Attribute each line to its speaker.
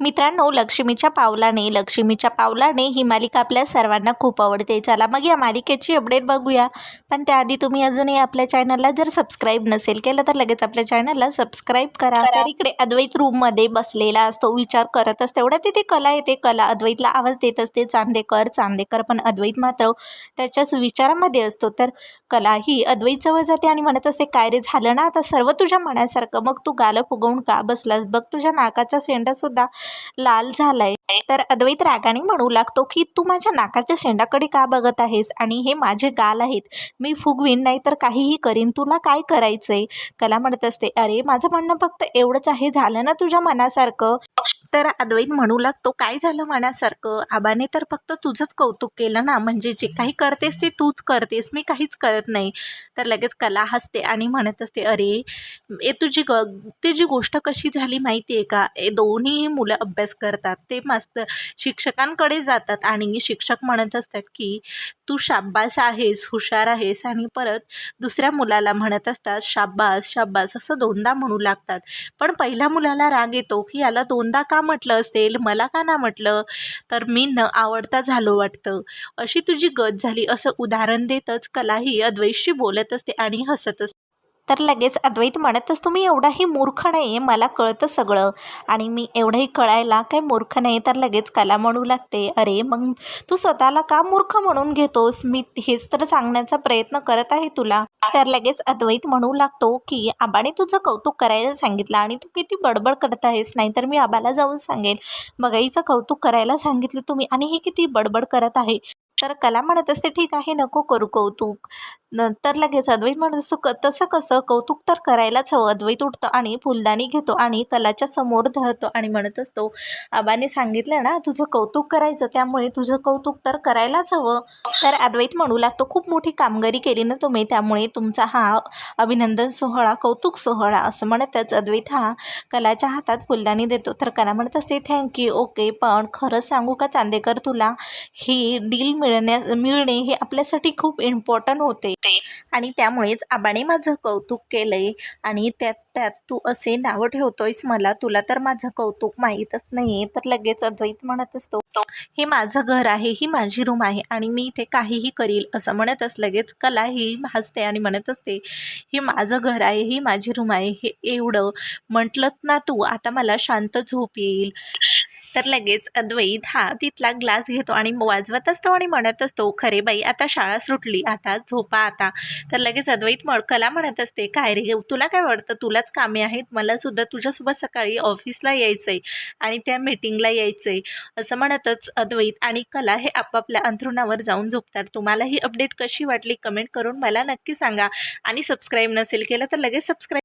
Speaker 1: मित्रांनो लक्ष्मीच्या पावलाने लक्ष्मीच्या पावलाने ही मालिका आपल्या सर्वांना खूप आवडते. चला मग या मालिकेची अपडेट बघूया. पण त्याआधी तुम्ही अजूनही आपल्या चॅनलला जर सबस्क्राईब नसेल केलं तर लगेच आपल्या चॅनलला सबस्क्राईब करा. तर इकडे अद्वैत रूममध्ये बसलेला असतो विचार करत असतो. एवढ्या तिथे कला येते कला अद्वैतला आवाज देत असते. चांदेकर चांदेकर पण अद्वैत मात्र त्याच्याच विचारामध्ये असतो. तर कला ही अद्वैतजवळ जाते आणि म्हणत असते काय रे झालं ना? आता सर्व तुझ्या मनासारखं. मग तू गालं फुगवून का बसलास? बघ तुझ्या नाकाचा शेंडासुद्धा लाल झालाय. तर अद्वैत रागाने म्हणू लागतो की तू माझ्या नाकाच्या शेंडाकडे का बघत आहेस? आणि हे माझे गाल आहेत. मी फुगवीन नाही तर काहीही करीन. तुला काय करायचंय? कला म्हणत असते. अरे माझं म्हणणं फक्त एवढंच आहे. झालं ना तुझ्या मनासारखं? तर अद्वैत म्हणू लागतो काय झालं म्हणासारखं आबाने तर फक्त तुझंच कौतुक केलं ना म्हणजे जे काही करतेस ते तूच करतेस मी काहीच करत नाही. तर लगेच कला हसते आणि म्हणत असते अरे ए तुझी ग तुझी गोष्ट कशी झाली माहिती आहे का? ए दोन्ही मुलं अभ्यास करतात ते मस्त शिक्षकांकडे जातात आणि शिक्षक म्हणत असतात की तू शाब्बास आहेस हुशार आहेस. आणि परत दुसऱ्या मुलाला म्हणत असतात शाब्बास शाब्बास. असं दोनदा म्हणू लागतात. पण पहिल्या मुलाला राग येतो की याला दोनदा का म्हटलं असेल? मला का ना म्हटलं? तर मी न आवडता झालो वाटतं. अशी तुझी गत झाली असं उदाहरण देतच कलाही अद्वैशशी बोलत असते आणि हसत असते. तर लगेच अद्वैत म्हणतच तुम्ही एवढाही मूर्ख नाही आहे मला कळतं सगळं. आणि मी एवढंही कळायला काय मूर्ख नाही? तर लगेच कला म्हणू लागते अरे मग तू स्वतःला का मूर्ख म्हणून घेतोस? मी हेच तर सांगण्याचा प्रयत्न करत आहे तुला. तर लगेच अद्वैत म्हणू लागतो की आबाने तुझं कौतुक करायला सांगितलं आणि तू किती बडबड करत आहेस नाहीतर मी आबाला जाऊन सांगेल बघाईचं कौतुक करायला सांगितलं तुम्ही आणि ही किती बडबड करत आहे? तर कला म्हणत असते ठीक आहे नको करू कौतुक. नंतर लगेच अद्वैत म्हणत असतो क तसं कसं? कौतुक तर करायलाच हवं. अद्वैत उठतो आणि फुलदाणी घेतो आणि कलाच्या समोर धरतो आणि म्हणत असतो आबाने सांगितलं ना तुझं कौतुक करायचं त्यामुळे तुझं कौतुक तर करायलाच हवं. तर अद्वैत म्हणू लागतो खूप मोठी कामगिरी केली ना तुम्ही त्यामुळे तुमचा हा अभिनंदन सोहळा कौतुक सोहळा असं म्हणतच अद्वैत हा कलाच्या हातात फुलदाणी देतो. तर कला म्हणत असते थँक्यू ओके पण खरंच सांगू का चांदेकर तुला? ही डील मिळण्या मिळणे हे आपल्यासाठी खूप इम्पॉर्टंट होते. आणि त्यामुळेच आबाने माझं कौतुक केलंय. आणि त्यात त्यात तू असे नावं ठेवतोयस मला तुला तर माझं कौतुक माहीतच नाही आहे तर लगेच अद्वैत म्हणत असतो हे माझं घर आहे ही माझी रूम आहे आणि मी इथे काहीही करील असं म्हणतच लगेच कला ही भासते आणि म्हणत असते हे माझं घर आहे ही माझी रूम आहे हे एवढं. म्हटलंच ना तू आता मला शांत झोप येईल. तर लगेच अद्वैत हा तिथला ग्लास घेतो आणि वाजवत असतो आणि म्हणत असतो खरे बाई आता शाळा सुटली आता झोपा आता. तर लगेच अद्वैत मळ कला म्हणत असते काय रे तुला काय वाटतं? तुलाच कामे आहेत? मला सुद्धा तुझ्यासोबत सकाळी ऑफिसला यायचं आहे आणि त्या मीटिंगला यायचं आहे असं म्हणतच अद्वैत आणि कला हे आपापल्या अंथरुणावर जाऊन झोपतात. तुम्हाला ही अपडेट कशी वाटली? कमेंट करून मला नक्की सांगा. आणि सबस्क्राईब नसेल केलं तर लगेच सबस्क्राईब